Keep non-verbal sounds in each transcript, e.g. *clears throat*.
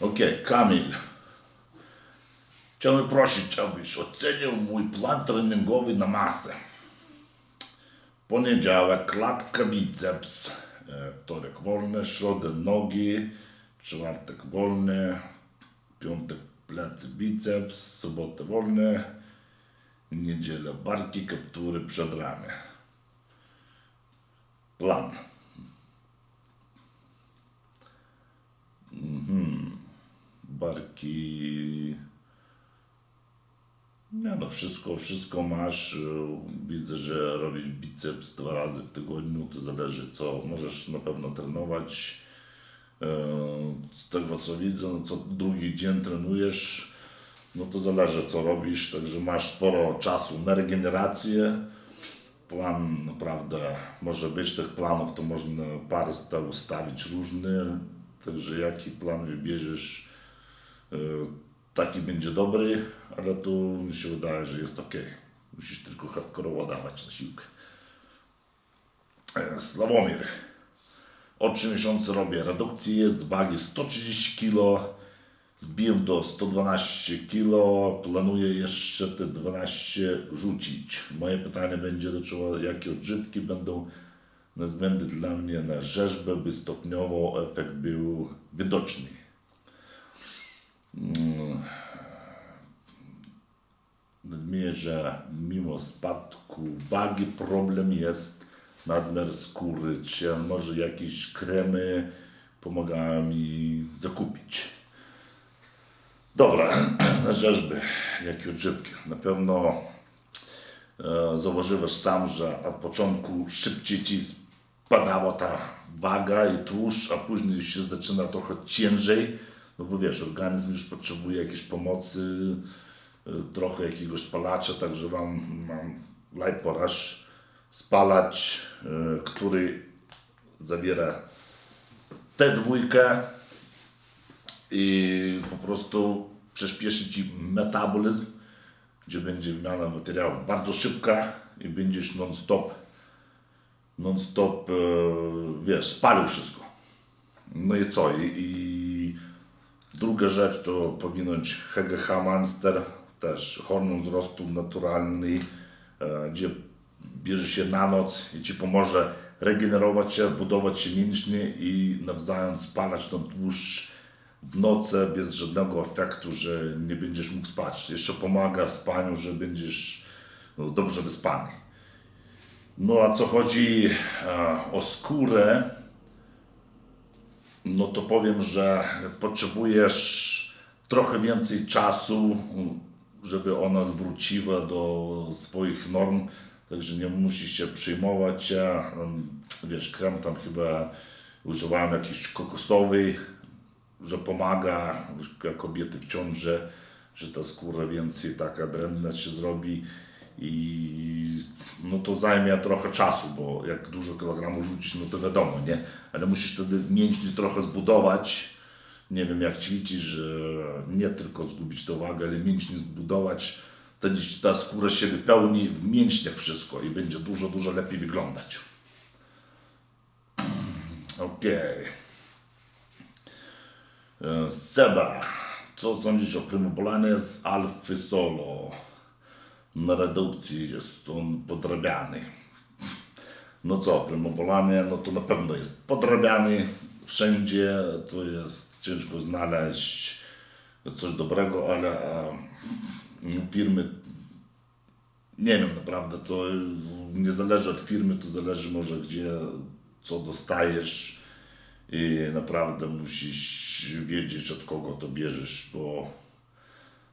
Okej, Kamil. Chciałbym prosić, abyś ocenił mój plan treningowy na masę. Poniedziałek, klatka biceps, e, wtorek wolny, środę nogi, czwartek wolny, piątek plecy biceps, sobotę wolny, niedzielę barki, kaptury, przedramy. Plan. Barki. Nie no, wszystko, wszystko masz. Widzę, że robisz biceps dwa razy w tygodniu, to zależy co. Możesz na pewno trenować. Z tego co widzę, no co drugi dzień trenujesz, no to zależy co robisz, także masz sporo czasu na regenerację. Plan naprawdę może być tych planów, to można parę sta- ustawić różne, także jaki plan wybierzesz, taki będzie dobry, ale tu mi się wydaje, że jest ok. Musisz tylko hardkorowo dawać na siłkę. E, Sławomir. Od 3 miesiące robię redukcję z wagi 130 kg. Zbiłem do 112 kg. Planuję jeszcze te 12 rzucić. Moje pytanie będzie dotyczyło, jakie odżywki będą niezbędne dla mnie na rzeźbę, by stopniowo efekt był widoczny. Mm. Że mimo spadku wagi problem jest nadmiar skóry, czy może jakieś kremy pomagają mi zakupić. Dobra, *clears throat* na rzeźby, jakie odżywki. Na pewno e, zauważyłeś sam, że od początku szybciej ci spadała ta waga i tłuszcz, a później już się zaczyna trochę ciężej, no bo wiesz, organizm już potrzebuje jakiejś pomocy, e, trochę jakiegoś spalacza, także wam mam lajporaż spalacz, e, który zawiera tę dwójkę i po prostu przyspieszy ci metabolizm, gdzie będzie wymiana materiałów bardzo szybka i będziesz non-stop non-stop, e, wiesz, spalił wszystko. No i co? I, i druga rzecz to powinnoć HGH Monster, też hormon wzrostu naturalny, e, gdzie bierze się na noc i ci pomoże regenerować się, budować się mięśnie i nawzajem spalać ten tłuszcz w nocy bez żadnego efektu, że nie będziesz mógł spać. Jeszcze pomaga spaniu, że będziesz no, dobrze wyspany. No a co chodzi e, o skórę, no to powiem, że potrzebujesz trochę więcej czasu, żeby ona zwróciła do swoich norm, także nie musisz się em, Wiesz, krem tam chyba używałem jakiś kokosowy, że pomaga jak kobiety w ciąży, że ta skóra więcej taka drętna się zrobi i no to zajmie trochę czasu, bo jak dużo kilogramów rzucić, no to wiadomo, nie? Ale musisz wtedy mięśnie trochę zbudować, nie wiem jak ćwiczysz, nie tylko zgubić tą wagę, ale mięśnie zbudować, wtedy ta skóra się wypełni w mięśniach wszystko i będzie dużo, dużo lepiej wyglądać. Okej. E, Seba, co sądzisz o Primobulanie z Alfy Solo? Na redukcji jest on podrabiany. No co, Primobulanie, no to na pewno jest podrabiany wszędzie, to jest ciężko znaleźć coś dobrego, ale e, firmy nie wiem naprawdę, to nie zależy od firmy, to zależy może gdzie, co dostajesz i naprawdę musisz wiedzieć od kogo to bierzesz, bo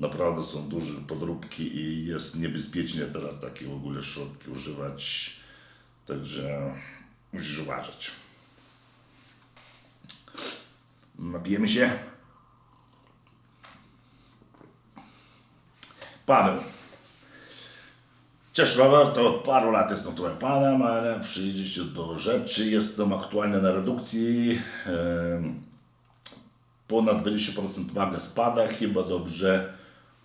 naprawdę są duże podróbki i jest niebezpiecznie teraz takie w ogóle środki używać, także musisz uważać. Napijemy się. Paweł. Cześć Robert, od paru lat jestem twoim panem, ale przyjdzie się do rzeczy. Jestem aktualnie na redukcji. Ponad 20% waga spada, chyba dobrze,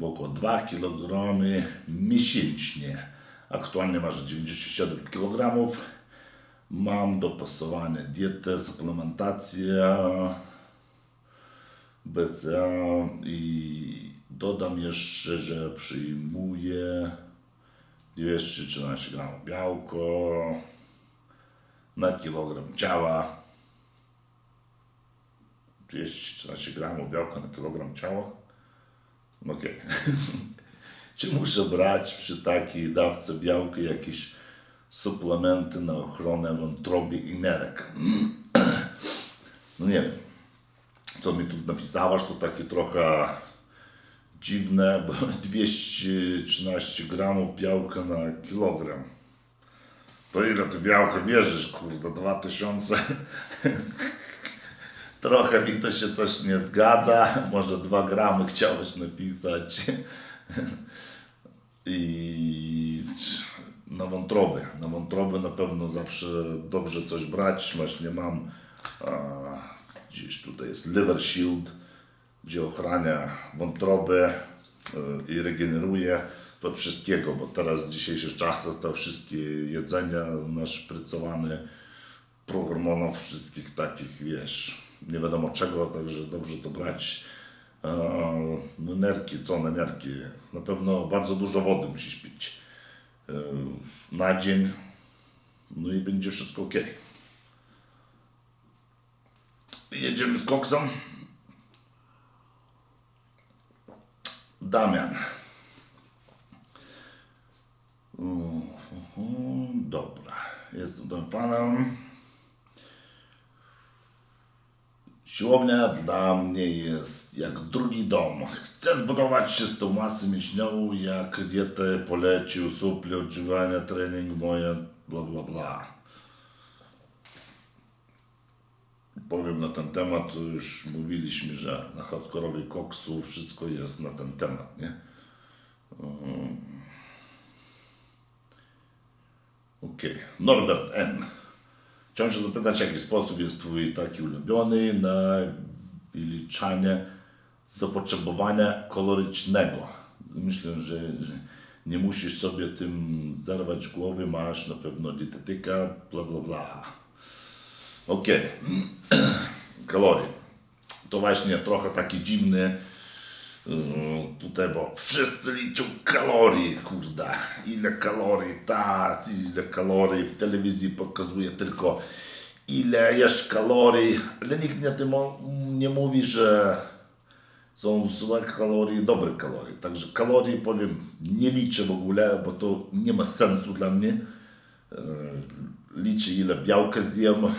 około 2 kg miesięcznie. Aktualnie waży 97 kg. Mam dopasowane dietę, suplementację. BCA i dodam jeszcze, że przyjmuję 213 gramów białko na kilogram ciała. 213 gramów białka na kilogram ciała. Okej. *laughs* Czy muszę brać przy takiej dawce białka jakieś suplementy na ochronę wątroby i nerek? *clears throat* No nie wiem. Co mi tu napisałaś, to takie trochę dziwne, bo *laughs* 213 gramów białka na kilogram. To ile ty białka bierzesz, kurde, 2000? *laughs* Trochę mi to się coś nie zgadza. Może 2 gramy chciałeś napisać. *laughs* I na wątroby. Na wątroby na pewno zawsze dobrze coś brać. Właśnie mam a, gdzieś tutaj jest Liver Shield, gdzie ochrania wątroby i regeneruje to wszystkiego, bo teraz w dzisiejszych czasach to wszystkie jedzenia naszprycowane prohormonów, wszystkich takich, wiesz, nie wiadomo czego, także dobrze to brać. E, No nerki, co na nerki? Na pewno bardzo dużo wody musisz pić e, na dzień, no i będzie wszystko ok. Jedziemy z koksem. Damian. Dobra, jestem tym fanem. Siłownia dla mnie jest jak drugi dom. Chcę zbudować czystą masę mięśniową, jak dietę polecił, suple, odżywianie, trening moje, bla bla bla. Powiem na ten temat, już mówiliśmy, że na hardkorowej koksu wszystko jest na ten temat, nie? Mm. Okej, Norbert N. Chciałem się zapytać, w jaki sposób jest Twój taki ulubiony na wyliczanie zapotrzebowania kalorycznego. Myślę, że, że nie musisz sobie tym zerwać głowy, masz na pewno dietetyka, bla bla bla. Okej, *clears throat* kalorie. To właśnie trochę taki dziwny tutaj, bo wszyscy liczą kalorii, kurde. Ile kalorii, tak, ile kalorii. W telewizji pokazuje tylko ile jesz kalorii, ale nikt nie, nie mówi, że są złe kalorie, dobre kalorie. Także kalorii powiem, nie liczę w ogóle, bo to nie ma sensu dla mnie. E, Liczę ile białka zjem, e,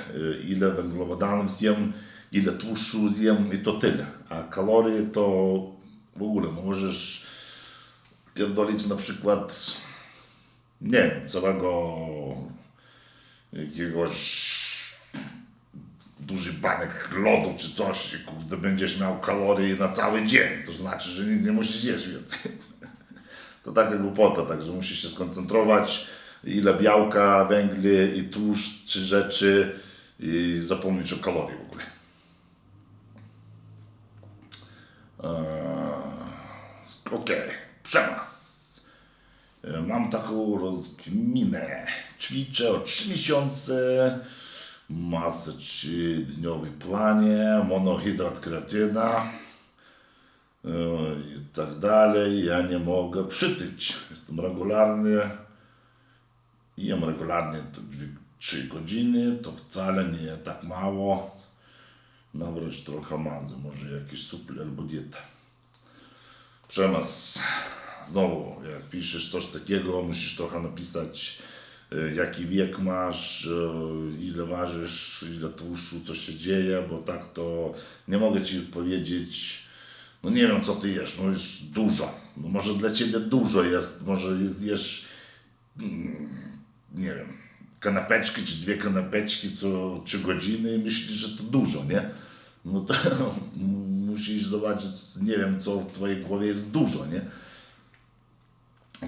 ile węglowodanów zjem, ile tłuszczu zjem i to tyle. A kalorie to w ogóle możesz pierdolić na przykład, nie wiem, całego jakiegoś duży banek lodu czy coś kurde będziesz miał kalorie na cały dzień. To znaczy, że nic nie musisz jeść więcej. *laughs* To taka głupota, także musisz się skoncentrować ile białka, węgli i tłuszcz, rzeczy i zapomnieć o kalorii w ogóle. Okej, przemas. E, Mam taką rozkminę. Ćwiczę o 3 miesiące. Masę 3-dniowy planie, monohydrat kreatyna e, i tak dalej. Ja nie mogę przytyć. Jestem regularny. Jem regularnie to 3 godziny. To wcale nie tak mało. Nabrać trochę mazy, może jakiś suple albo dietę. Przemas. Znowu, jak piszesz coś takiego, musisz trochę napisać, e, jaki wiek masz, e, ile ważysz, ile tłuszczu, co się dzieje, bo tak to nie mogę ci powiedzieć. No nie wiem, co ty jesz, no jest dużo. No może dla ciebie dużo jest, może jest, jesz, mm, nie wiem, kanapeczki czy dwie kanapeczki co trzy godziny i myślisz, że to dużo, nie? No to *laughs* musisz zobaczyć, nie wiem, co w twojej głowie jest dużo, nie?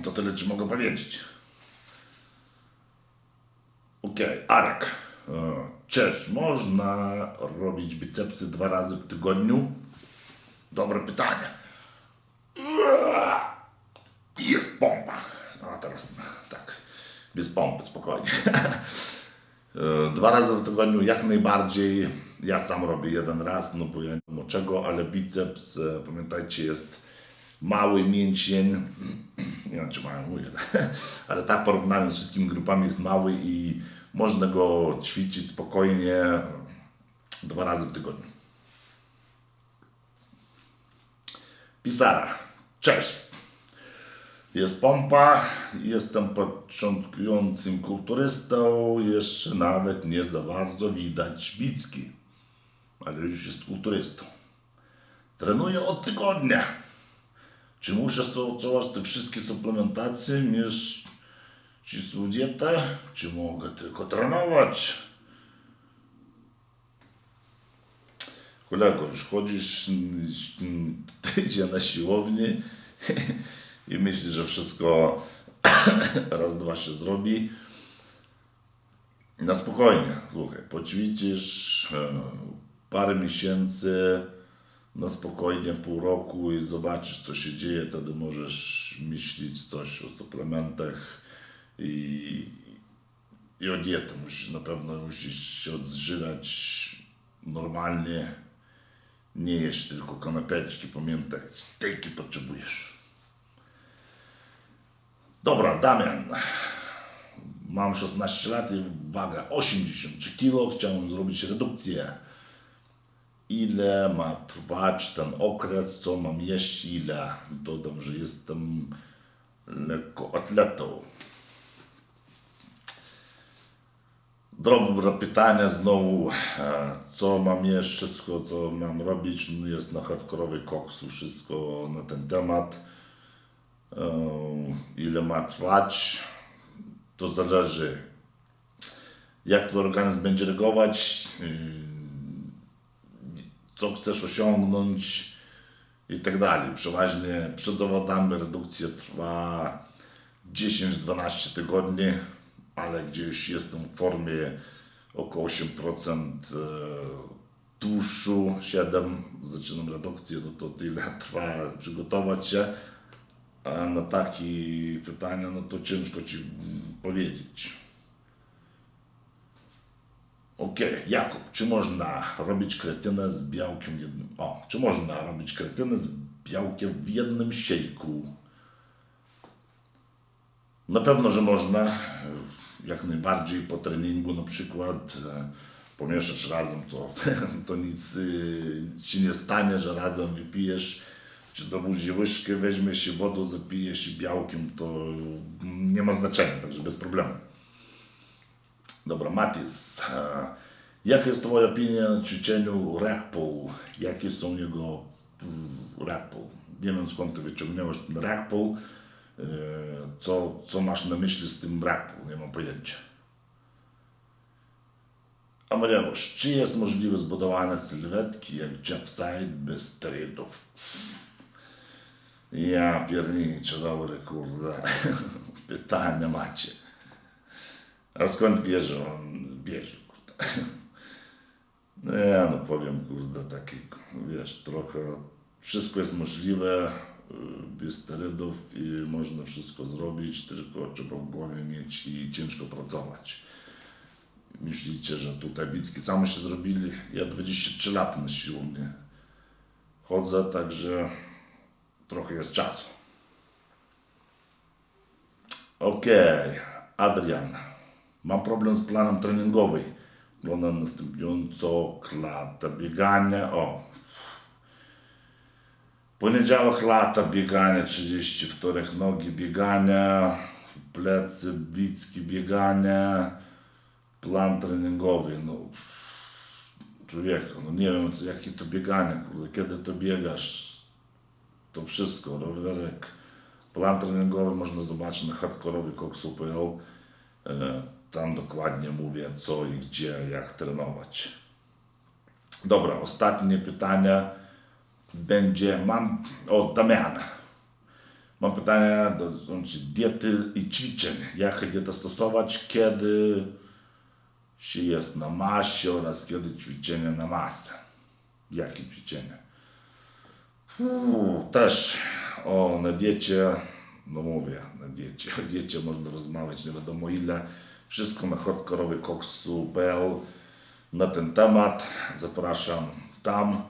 To tyle ci mogę powiedzieć. Okej, Arek. E, Cześć, można robić bicepsy dwa razy w tygodniu? Dobre pytanie. Jest pompa. A teraz tak, bez pompy, spokojnie. *laughs* E, Dwa razy w tygodniu jak najbardziej Ja sam robię jeden raz, no bo ja nie wiem czego, ale biceps, e, pamiętajcie, jest mały mięsień. Nie wiem, czy mają mówię, *laughs* ale tak w porównaniu z wszystkimi grupami jest mały i można go ćwiczyć spokojnie dwa razy w tygodniu. Pisara. Cześć. Jest pompa, jestem początkującym kulturystą, jeszcze nawet nie za bardzo widać bicki, ale już jest kulturystą. Trenuję od tygodnia. Czy muszę stosować te wszystkie suplementacje, mieć ścisłą dietę, czy mogę tylko trenować? Kolego, już chodzisz *laughs* tydzień na siłownię *laughs* i myślisz, że wszystko *clears throat* raz, dwa się zrobi. Na spokojnie, słuchaj, poćwiczysz e, parę miesięcy, na spokojnie pół roku i zobaczysz, co się dzieje, wtedy możesz myśleć coś o suplementach i, i o diecie. Musisz, na pewno musisz się odżywać normalnie, nie jeść tylko kanapeczki, pamiętaj, stejki potrzebujesz. Dobra, Damian. Mam 16 lat i waga 83 kg. Chciałem zrobić redukcję. Ile ma trwać ten okres, co mam jeść, ile. Dodam, że jestem lekko atletą. Dobre pytanie znowu, e, co mam jeść, wszystko co mam robić, no jest na hardkorowej koksu, wszystko na ten temat. E, Ile ma trwać, to zależy jak twój organizm będzie reagować, co chcesz osiągnąć i tak dalej. Przeważnie przed dowodami redukcja trwa 10-12 tygodni, ale gdzie już jestem w formie około 8% e, tłuszczu, 7 zaczynam redukcję, no to tyle *laughs* trwa przygotować się. A na takie pytania, no to ciężko Ci powiedzieć. Okej, Jakub, czy można robić kretynę z białkiem jednym? O, czy można robić kretynę z białkiem w jednym siejku? Na pewno, że można. Jak najbardziej po treningu na przykład e, pomieszać razem, to, *laughs* to nic y, ci nie stanie, że razem wypijesz. Czy do buzi łyżkę weźmiesz się wodą, zapijesz i białkiem, to nie ma znaczenia, także bez problemu. Dobra, Matis. e, Jaka jest Twoja opinia o ćwiczeniu rack pull? Jakie są jego mm, rack pull? Nie wiem skąd Ty wyciągnąłeś ten rack pull. e, Co, co masz na myśli z tym rack pull? Nie mam pojęcia. Amareusz, czy jest możliwe zbudowanie sylwetki jak Jeff Side bez sterydów? Ja pierniczę, dobry kurde. *laughs* Pytania macie. A skąd wie, że on bierze, kurde? *laughs* No ja no powiem, kurde, taki, wiesz, trochę wszystko jest możliwe y, bez sterydów i można wszystko zrobić, tylko trzeba w głowie mieć i ciężko pracować. Myślicie, że tutaj Bicki same się zrobili? Ja 23 lata na siłownię chodzę, także trochę jest czasu. Okej, Adrian. Mam problem z planem treningowym. Wygląda następująco klata biegania. O. Poniedziałek lata biegania 30, wtorek nogi biegania, plecy, bicki biegania, plan treningowy. No, człowieku, no nie wiem jakie to bieganie, kurde, kiedy to biegasz, to wszystko, rowerek, plan treningowy można zobaczyć na hardkorowy koksu.pl. Tam dokładnie mówię co i gdzie, jak trenować. Dobra, ostatnie pytanie będzie, mam, o Damian. Mam pytania dotyczące diety i ćwiczeń. Jaka dieta stosować, kiedy się jest na masie oraz kiedy ćwiczenia na masę. Jakie ćwiczenia? Uuu, też o na diecie, no mówię, na diecie, o diecie można rozmawiać nie wiadomo ile. Wszystko na hardkorowy koksu.pl na ten temat. Zapraszam tam.